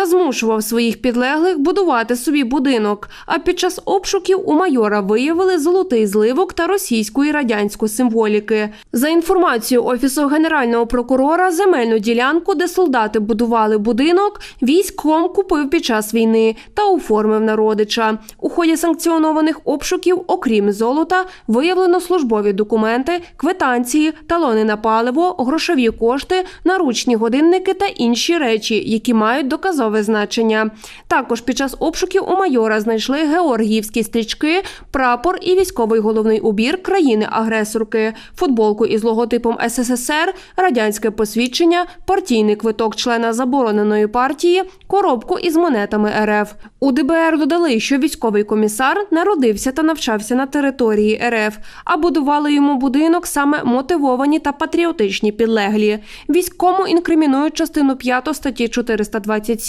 та змушував своїх підлеглих будувати собі будинок. А під час обшуків у майора виявили золотий зливок та російську і радянську символіки. За інформацією офісу генерального прокурора, земельну ділянку, де солдати будували будинок, військом купив під час війни та оформив на родича. У ході санкціонованих обшуків, окрім золота, виявлено службові документи, квитанції, талони на паливо, грошові кошти, наручні годинники та інші речі, які мають доказове значення. Також під час обшуків у майора знайшли георгіївські стрічки, прапор і військовий головний убір країни-агресорки, футболку із логотипом СССР, радянське посвідчення, партійний квиток члена забороненої партії, коробку із монетами РФ. У ДБР додали, що військовий комісар народився та навчався на території РФ, а будували йому будинок саме мотивовані та патріотичні підлеглі. Війському інкримінують частину 5 статті 427